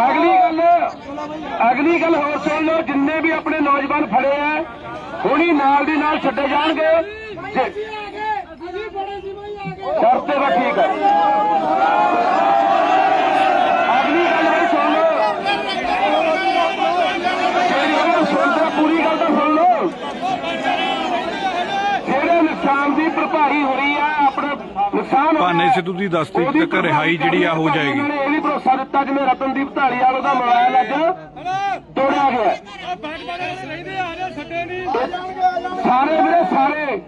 ਅਗਲੀ ਗੱਲ ਅਗਲੀ ਗੱਲ ਹੋਰ ਸੁਣ ਲਓ ਜਿੰਨੇ ਵੀ ਆਪਣੇ ਨੌਜਵਾਨ ਫੜੇ ਆ ਹੁਣੀ ਨਾਲ ਦੀ ਨਾਲ ਛੱਡੇ ਜਾਣਗੇ। ਜੇ- ਸ਼ਰਤ ਤੇ ਠੀਕ ਹੈ ਅਗਲੀ ਗੱਲ ਇਹ ਸੁਣ ਲਓ ਜਿਹੜੀ ਗੱਲ ਸੁਣ ਤੇ ਪੂਰੀ ਗੱਲ ਤਾਂ ਸੁਣ ਲਓ ਜਿਹੜੇ ਨੁਕਸਾਨ ਦੀ ਭਰਪਾਈ ਹੋ ਰਹੀ ਆ ਆਪਣਾ ਭਾਨੇ ਸਿੱਧੂ ਦੀ ਦਸ ਤਰੀਕ ਉਹਦੀ ਤੱਕ ਰਿਹਾਈ ਜਿਹੜੀ ਆ ਹੋ ਜਾਏਗੀ। ਉਹਨਾਂ ਨੇ ਇਹ ਵੀ ਭਰੋਸਾ ਦਿੱਤਾ ਜਿਵੇਂ ਰਤਨਦੀਪ ਢਾਲੀਵਾਲ ਦਾ ਮੋਬਾਈਲ ਅੱਜ ਤੋੜਿਆ ਗਿਆ। ਸਾਰੇ ਵੀਰੇ ਸਾਰੇ।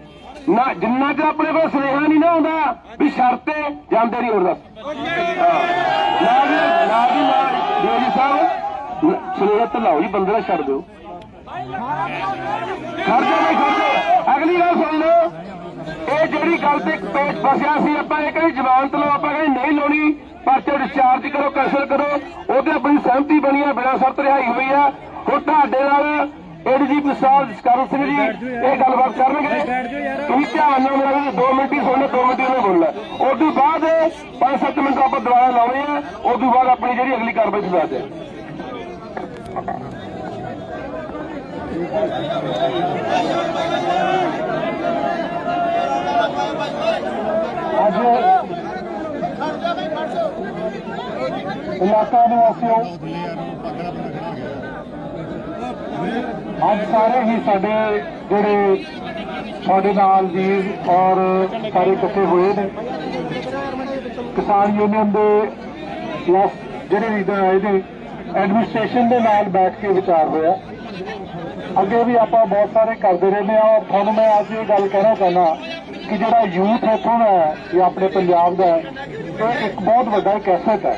ਨਾ ਜਿੰਨਾ ਚਿਰ ਆਪਣੇ ਕੋਲ ਸੁਨੇਹਾ ਨਹੀਂ ਨਾ ਆਉਂਦਾ ਵੀ ਸ਼ਰਤੇ ਜਾਂਦੇ ਨਹੀਂ ਹੋਰ ਦੱਸ। ਨਾ ਜੀ ਨਾ ਜੀ ਨਾ ਜੀ ਸਾਹਿਬ ਨ- ਸੁਨੇਹਾ ਤਾਂ ਲਾਓ ਜੀ ਬੰਦੇ ਦਾ ਛੱਡ ਦਿਓ। ਖਰਚਾ ਨਹੀਂ ਖਰਚਾ ਅਗਲੀ ਗੱਲ ਸੁਣ ਲਓ। ਇਹ ਜਿਹੜੀ ਗੱਲ ਤੇ ਪੇਚ ਫਸਿਆ ਸੀ, ਆਪਾਂ ਇਹ ਕਹਿੰਦੇ ਜ਼ਮਾਨਤ ਲਓ ਆਪਾਂ ਕਹਿੰਦੇ ਨਹੀਂ ਲਾਉਣੀ, ਪਰਚਾ ਡਿਸਚਾਰਜ ਕਰੋ ਕੈਂਸਲ ਕਰੋ, ਉਹਦੇ ਆਪਣੀ ਸਹਿਮਤੀ ਬਣੀ ਆ, ਬਿਨਾਂ ਸ਼ਰਤ ਰਿਹਾਈ ਹੋਈ ਆ। ਹੁਣ ਤੁਹਾਡੇ ਨਾਲ ਏਡੀਜੀਪੀ ਸਾਹਿਬ, ਜਸਕਰਨ ਸਿੰਘ ਜੀ, ਇਹ ਗੱਲਬਾਤ ਕਰਨਗੇ। ਤੁਸੀਂ ਧਿਆਨ ਨਾਲ ਮੇਰਾ 2 ਮਿੰਟ ਹੀ ਸੁਣਨਾ 2 ਮਿੰਟ ਹੀ ਉਹਨੇ ਬੋਲਣਾ। ਉਸ ਤੋਂ ਬਾਅਦ 5-7 ਮਿੰਟ ਆਪਾਂ ਦੁਬਾਰਾ ਲਾਉਣੇ ਆ ਉਸ ਤੋਂ ਬਾਅਦ ਆਪਣੀ ਜਿਹੜੀ ਅਗਲੀ ਕਾਰਵਾਈ ਸ਼ੁਰੂ ਕਰਦੇ ਆ ਅੱਜ ਇਲਾਕਾ ਨਿਵਾਸੀਓ ਅੱਜ ਸਾਰੇ ਹੀ ਸਾਡੇ ਜਿਹੜੇ ਸਾਡੇ ਨਾਲ ਵੀਰ ਔਰ ਸਾਰੇ ਇਕੱਠੇ ਹੋਏ ਨੇ। ਕਿਸਾਨ ਯੂਨੀਅਨ ਦੇ ਪਲੱਸ ਜਿਹੜੇ ਲੀਡਰ ਆਏ ਨੇ ਐਡਮਿਨਿਸਟ੍ਰੇਸ਼ਨ ਦੇ ਨਾਲ ਬੈਠ ਕੇ ਵਿਚਾਰ ਹੋਇਆ। ਅੱਗੇ ਵੀ ਆਪਾਂ ਬਹੁਤ ਸਾਰੇ ਕਰਦੇ ਰਹਿੰਦੇ ਆ ਔਰ ਤੁਹਾਨੂੰ ਮੈਂ ਅੱਜ ਇਹ ਗੱਲ ਕਹਿਣਾ ਚਾਹੁੰਦਾ ਕਿ ਜਿਹੜਾ ਯੂਥ ਇੱਥੋਂ ਦਾ ਹੈ ਇਹ ਆਪਣੇ ਪੰਜਾਬ ਦਾ ਹੈ ਇਹ ਇੱਕ ਬਹੁਤ ਵੱਡਾ ਇੱਕ ਐਸੈਟ ਹੈ।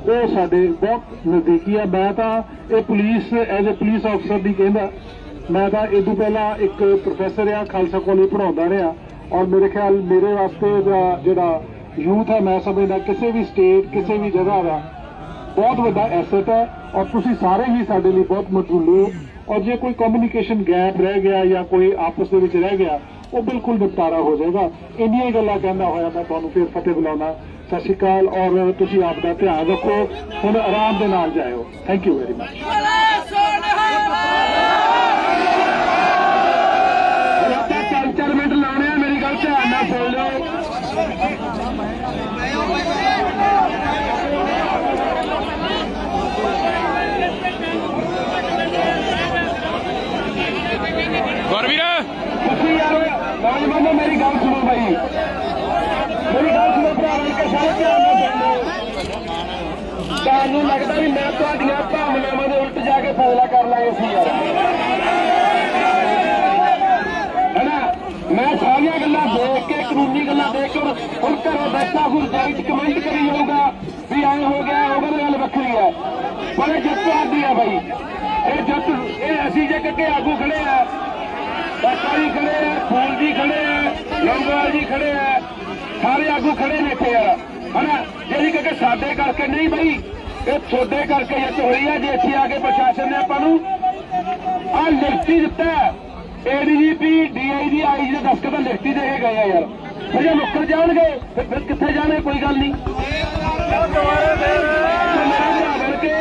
ਉਹ ਸਾਡੇ ਬਹੁਤ ਨਜ਼ਦੀਕੀ ਹੈ ਮੈਂ ਤਾਂ ਇਹ ਪੁਲਿਸ ਐਜ਼ ਅ ਪੁਲਿਸ ਅਫਸਰ ਦੀ ਕਹਿੰਦਾ, ਮੈਂ ਤਾਂ ਇਹ ਤੋਂ ਪਹਿਲਾਂ ਇੱਕ ਪ੍ਰੋਫੈਸਰ ਆ, ਖਾਲਸਾ ਕਾਲਜ ਪੜਾਉਂਦਾ ਰਿਹਾ। ਔਰ ਮੇਰੇ ਖਿਆਲ ਮੇਰੇ ਵਾਸਤੇ ਜਿਹੜਾ ਯੂਥ ਹੈ ਮੈਂ ਸਮਝਦਾ ਕਿਸੇ ਵੀ ਸਟੇਟ ਕਿਸੇ ਵੀ ਜਗ੍ਹਾ ਦਾ ਬਹੁਤ ਵੱਡਾ ਐਸੈਟ ਹੈ ਔਰ ਤੁਸੀਂ ਸਾਰੇ ਹੀ ਸਾਡੇ ਲਈ ਬਹੁਤ ਮਹੱਤਵਪੂਰਨ ਹੋ। ਔਰ ਜੇ ਕੋਈ ਕਮਿਊਨੀਕੇਸ਼ਨ ਗੈਪ ਰਹਿ ਗਿਆ ਜਾਂ ਕੋਈ ਆਪਸ ਦੇ ਵਿੱਚ ਰਹਿ ਗਿਆ, ਉਹ ਬਿਲਕੁਲ ਨਿਪਟਾਰਾ ਹੋ ਜਾਏਗਾ। ਇੰਨੀਆਂ ਹੀ ਗੱਲਾਂ ਕਹਿੰਦਾ ਹੋਇਆ ਮੈਂ ਤੁਹਾਨੂੰ, ਫਿਰ ਫਤਿਹ ਬੁਲਾਉਣਾ ਸਤਿ ਸ਼੍ਰੀ ਅਕਾਲ ਔਰ ਤੁਸੀਂ ਆਪ ਦਾ ਧਿਆਨ ਰੱਖੋ। ਹੁਣ ਆਰਾਮ ਦੇ ਨਾਲ ਜਾਇਓ। ਥੈਂਕ ਯੂ ਵੈਰੀ ਮਚ ਚਾਰ ਮਿੰਟ ਲਾਉਣੇ ਆ ਮੇਰੀ ਗੱਲ ਧਿਆਨ ਨਾਲ ਸੁਣ ਲਿਓ। ਗੁਰਵੀਰ। ਤੁਸੀਂ ਯਾਰ ਨੌਜਵਾਨੋ ਮੇਰੀ ਗੱਲ ਸੁਣੋ ਬਾਈ ਮੇਰੀ ਗੱਲ ਸੁਣੋ ਭਰਾ ਬਣ ਕੇ ਸਾਰੇ ਧਿਆਨ ਨਾਲ ਸੁਣ ਲਓ ਤੁਹਾਨੂੰ ਲੱਗਦਾ ਵੀ ਮੈਂ ਤੁਹਾਡੀਆਂ ਭਾਵਨਾਵਾਂ ਦੇ ਉਲਟ ਜਾ ਕੇ ਫੈਸਲਾ ਕਰ ਲਾਂਗੇ ਸੀ ਯਾਰ। ਹੈਨਾ? ਮੈਂ ਸਾਰੀਆਂ ਗੱਲਾਂ ਦੇਖ ਕੇ, ਕਾਨੂੰਨੀ ਗੱਲਾਂ ਦੇਖ ਕੇ, ਹੁਣ- ਘਰੋਂ ਬੈਠਾ ਹੁਣ ਜਾਈ ਕਮੈਂਟ ਕਰੀ ਜਾਊਗਾ ਵੀ ਐ ਹੋ ਗਿਆ, ਉਹ ਗੱਲ ਗੱਲ ਵੱਖਰੀ ਹੈ ਪਰ ਇਹ ਜਿੱਤ ਆਦੀ ਆ ਬਾਈ। ਇਹ ਜਿੱਤ, ਇਹ ਅਸੀਂ ਜੇ ਕੱਕੇ ਆਗੂ ਖੜੇ ਆ ਬਾਕਾ ਜੀ ਖੜੇ ਆ ਫੂਲ ਜੀ ਖੜੇ ਆ ਲੰਗਵਾਲ ਜੀ ਖੜੇ ਆ ਆਗੂ ਖੜੇ ਨੇ ਇੱਥੇ ਯਾਰ। ਹਨਾ? ਜਿਹੜੀ ਕਿ ਸਾਡੇ ਕਰਕੇ ਨਹੀਂ ਬਈ, ਇਹ ਤੁਹਾਡੇ ਕਰਕੇ ਜਿੱਤ ਹੋਈ ਹੈ ਜੇ ਇੱਥੇ ਆ ਕੇ ਪ੍ਰਸ਼ਾਸਨ ਨੇ ਆਪਾਂ ਨੂੰ ਆ ਲਿਖਤੀ ਦਿੱਤਾ ਏਡੀਜੀਪੀ ਡੀਆਈਜੀ ਆਈਜੀ ਦੇ ਦਸਤਖਤ ਲਿਖਤੀ ਦੇ ਕੇ ਗਏ ਆ ਯਾਰ। ਫਿਰ ਜੇ ਮੁੱਕਰ ਜਾਣਗੇ, ਫਿਰ ਕਿੱਥੇ ਜਾਣੇ ਕੋਈ ਗੱਲ ਨਹੀਂ। ਮੇਰਾ ਭਰਾ ਕੇ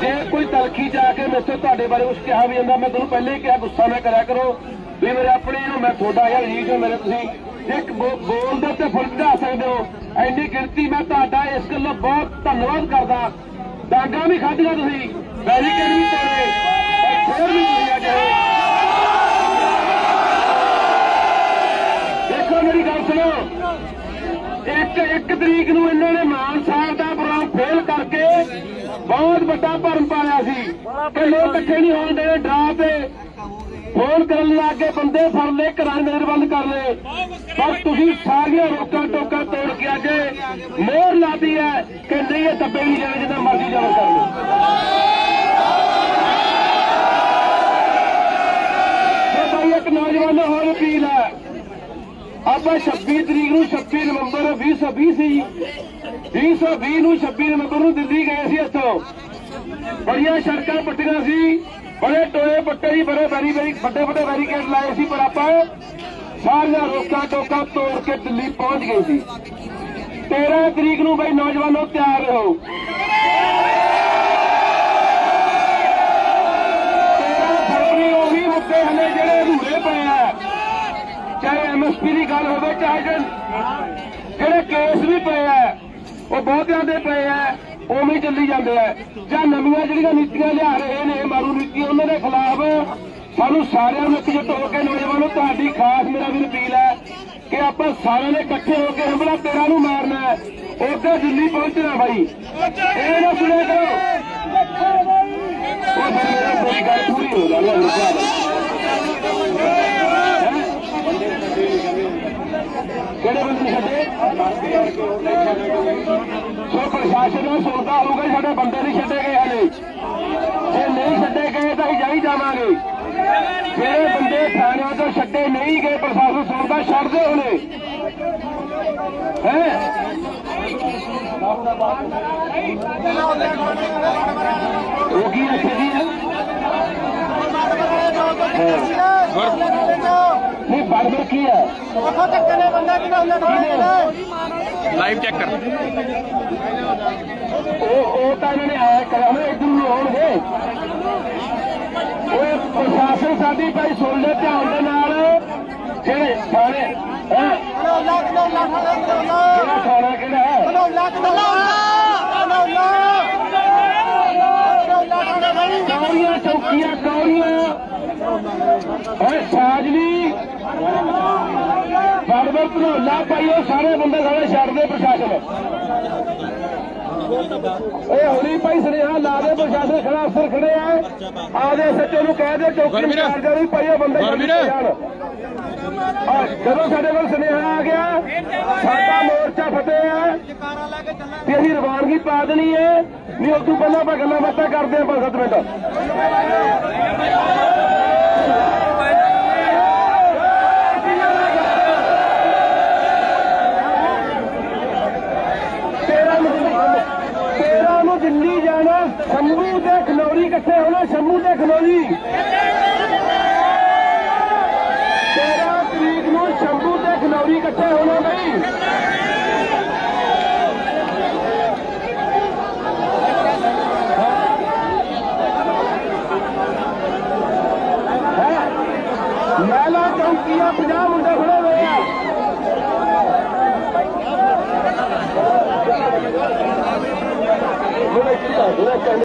ਜੇ ਕੋਈ ਤਲਖੀ ਜਾ ਕੇ ਮੇਰੇ ਤੁਹਾਡੇ ਬਾਰੇ ਕੁਝ ਕਿਹਾ ਵੀ ਜਾਂਦਾ, ਮੈਂ ਤੁਹਾਨੂੰ ਪਹਿਲੇ ਹੀ ਕਿਹਾ, ਗੁੱਸਾ ਨਾ ਕਰਿਆ ਕਰੋ ਵੀ ਮੇਰੇ ਆਪਣੇ ਨੂੰ, ਮੈਂ ਤੁਹਾਡਾ ਯਾਰ ਰੀਜ ਹੋ ਮੇਰੇ ਤੁਸੀਂ ਇੱਕ ਬੋ- ਬੋਲਦੇ ਤੇ ਫੁੱਲ ਚੜਾ ਸਕਦੇ ਹੋ। ਐਨੀ ਗਿਣਤੀ ਮੈਂ ਤੁਹਾਡਾ ਇਸ ਗੱਲੋਂ ਬਹੁਤ ਧੰਨਵਾਦ ਕਰਦਾ। ਡਾਂਗਾ ਵੀ ਖਾਧੀਆਂ ਤੁਸੀਂ। ਬੈਰੀਕੇਡ ਵੀ ਤੋੜੇ। ਪਰ ਵੀ ਤੁਸੀਂ ਅੱਜ ਦੇਖੋ ਮੇਰੀ ਗੱਲ ਸੁਣੋ। ਇੱਕ ਇੱਕ ਤਰੀਕ ਨੂੰ ਇਹਨਾਂ ਨੇ ਮਾਨ ਸਾਹਿਬ ਦਾ ਪ੍ਰੋਗਰਾਮ ਫੇਲ ਕਰਕੇ ਬਹੁਤ ਵੱਡਾ ਭਰਮ ਪਾਇਆ ਸੀ। ਕਿ ਲੋਕ ਇਕੱਠੇ ਨਹੀਂ ਹੋਣ ਦੇਣੇ ਡਰਾ ਤੇ ਫੋਨ ਕਰਨ ਲੱਗ ਗਏ ਬੰਦੇ ਫੜ ਲਏ, ਘਰਾਂ ਦੇ ਬੰਦ ਕਰ ਲਏ। ਪਰ ਤੁਸੀਂ ਸਾਰੀਆਂ ਰੋਕਾਂ ਟੋਕਾਂ ਤੋੜ ਕੇ ਅੱਜ ਮੋਹਰ ਲਾਦੀ ਹੈ ਕਿ ਨਹੀਂ, ਇਹ ਦੱਬੇ ਨਹੀਂ ਜਾਣੇ, ਜਿੰਨਾ ਮਰਜ਼ੀ ਜਬਰ ਕਰ ਲਓ। ਭਾਈ ਇੱਕ ਨੌਜਵਾਨ ਨੂੰ ਹੋਰ ਅਪੀਲ ਹੈ। ਆਪਾਂ 26 ਤਰੀਕ ਨੂੰ 26 ਨਵੰਬਰ 2020 ਸੀ 2020 ਨੂੰ 26 ਨਵੰਬਰ ਨੂੰ ਦਿੱਲੀ ਗਏ ਸੀ ਇੱਥੋਂ। ਬੜੀਆਂ ਸੜਕਾਂ ਪੱਟੀਆਂ ਸੀ, ਬੜੇ ਟੋਏ ਪੱਟੇ ਸੀ ਬੜੇ ਬੈਰੀ ਬੈਰੀ ਵੱਡੇ ਵੱਡੇ ਬੈਰੀਕੇਡ ਲਾਏ ਸੀ, ਪਰ ਆਪਾਂ ਸਾਰੀਆਂ ਰੋਕਾਂ ਟੋਕਾਂ ਤੋੜ ਕੇ ਦਿੱਲੀ ਪਹੁੰਚ ਗਏ ਸੀ। 13 ਤਰੀਕ ਨੂੰ ਬਈ ਨੌਜਵਾਨੋ ਤਿਆਰ ਰਹੋ। 13 ਫਰਵਰੀ ਉਹ ਵੀ ਮੁੱਦੇ ਹਲੇ ਜਿਹੜੇ ਅਧੂਰੇ ਪਏ ਆ। ਚਾਹੇ ਐਮਐਸਪੀ ਦੀ ਗੱਲ ਹੋਵੇ, ਚਾਹੇ ਜਿਹੜੇ ਕੇਸ ਵੀ ਪਏ ਆ, ਉਹ ਬਹੁਤਿਆਂ ਦੇ ਪਏ ਆ। ਉਵੇਂ ਚੱਲੀ ਜਾਂਦੇ ਆ। ਜਾਂ ਨਵੀਆਂ ਜਿਹੜੀਆਂ ਨੀਤੀਆਂ ਲਿਆ ਰਹੇ ਨੇ, ਮਾਰੂ ਨੀਤੀ ਉਹਨਾਂ ਦੇ ਖਿਲਾਫ ਸਾਨੂੰ ਸਾਰਿਆਂ ਨੂੰ ਇਕਜੁੱਟ ਹੋ ਕੇ ਨੌਜਵਾਨੋ ਤੁਹਾਡੀ ਖਾਸ ਮੇਰਾ ਵੀ ਅਪੀਲ ਹੈ ਕਿ ਆਪਾਂ ਸਾਰਿਆਂ ਨੇ ਇਕੱਠੇ ਹੋ ਕੇ ਹਮਲਾ ਤੇਰਾ ਨੂੰ ਮਾਰਨਾ ਹੈ। ਉੱਥੇ ਦਿੱਲੀ ਪਹੁੰਚਣਾ ਬਾਈ। ਇਹ ਨਾ ਸੁਣਿਆ ਕਰੋ। ਉਹ ਫਿਰ ਕੋਈ ਗੱਲ ਪੂਰੀ ਹੋ ਜਾਣੀ ਹੈ? ਕਿਹੜੇ ਬੰਦੇ ਛੱਡੇ? ਪ੍ਰਸ਼ਾਸਨ ਨੂੰ ਸੁਣਦਾ ਹੋਊਗਾ ਸਾਡੇ ਬੰਦੇ ਨਹੀਂ ਛੱਡੇ ਗਏ ਹਲੇ। ਜੇ ਨਹੀਂ ਛੱਡੇ ਗਏ ਤਾਂ ਅਸੀਂ ਜਾਈ ਜਾਵਾਂਗੇ। ਜਿਹੜੇ ਬੰਦੇ ਥਾਣਿਆਂ ਤੋਂ ਛੱਡੇ ਨਹੀਂ ਗਏ ਪ੍ਰਸ਼ਾਸਨ ਸੁਣਦਾ ਛੱਡਦੇ ਹੋਣੇ ਹੈ? ਉਹ ਕੀ ਰੱਖੇ ਜੀ? ਨਹੀਂ ਬੜਬੜ ਕੀ ਹੈ ਲਾਈਵ ਚੈੱਕ ਕਰ। ਉਹ ਉਹ ਤਾਂ ਇਹਨਾਂ ਨੇ ਆਇਆ ਕਰਿਆ ਹੋਣਾ ਇਧਰ ਨੂੰ ਆਉਣਗੇ। ਓਏ ਪ੍ਰਸ਼ਾਸਨ ਸਾਡੀ ਭਾਈ ਸੁਣ ਲੈ ਧਿਆਨ ਦੇ ਨਾਲ। ਜਿਹੜੇ ਥਾਣੇ ਹੈ? ਕਿਹੜਾ ਥਾਣਾ ਕਿਹੜਾ ਹੈ? ਕੌਰੀਆਂ ਚੌਕੀਆਂ ਕੌਰੀਆਂ ਓਏ ਸਾਜਲੀ। ਭਨੋਲਾ ਭਾਈ ਉਹ ਸਾਰੇ ਬੰਦੇ ਸਾਰੇ ਛੱਡਦੇ ਪ੍ਰਸ਼ਾਸਨ। ਓਏ ਹੌਲੀ ਭਾਈ ਸੁਨੇਹਾ ਲਾ ਦੇ ਪ੍ਰਸ਼ਾਸਨ ਖੜਾ ਅਫਸਰ ਖੜੇ ਆ। ਆ ਦੇ ਸੱਚੇ ਨੂੰ ਕਹਿ ਦੇ ਚੌਕੀ ਨੂੰ ਭਾਈ ਇਹ ਬੰਦੇ। ਆ, ਜਦੋਂ ਸਾਡੇ ਕੋਲ ਸੁਨੇਹਾ ਆ ਗਿਆ ਸਾਡਾ ਮੋਰਚਾ ਫਤਿਹ ਹੈ ਤੇ ਅਸੀਂ ਰਵਾਨਗੀ ਪਾ ਦੇਣੀ ਹੈ। ਨਹੀਂ ਉਸ ਤੋਂ ਪਹਿਲਾਂ ਆਪਾਂ ਗੱਲਾਂ ਬਾਤਾਂ ਕਰਦੇ ਹਾਂ 5-7 ਮਿੰਟ ਤੇਰਾਂ ਨੂੰ ਤੇਰਾਂ ਨੂੰ ਦਿੱਲੀ ਜਾਣਾ ਸ਼ੰਭੂ ਤੇ ਖਨੌਰੀ ਇਕੱਠੇ ਹੋਣਾ ਸ਼ੰਭੂ ਤੇ ਖਨੌਰੀ ਤੇਰਾਂ ਤਰੀਕ ਨੂੰ ਸ਼ੰਭੂ ਤੇ ਖਨੌਰੀ ਇਕੱਠੇ ਹੋਣਾ ਬਈ।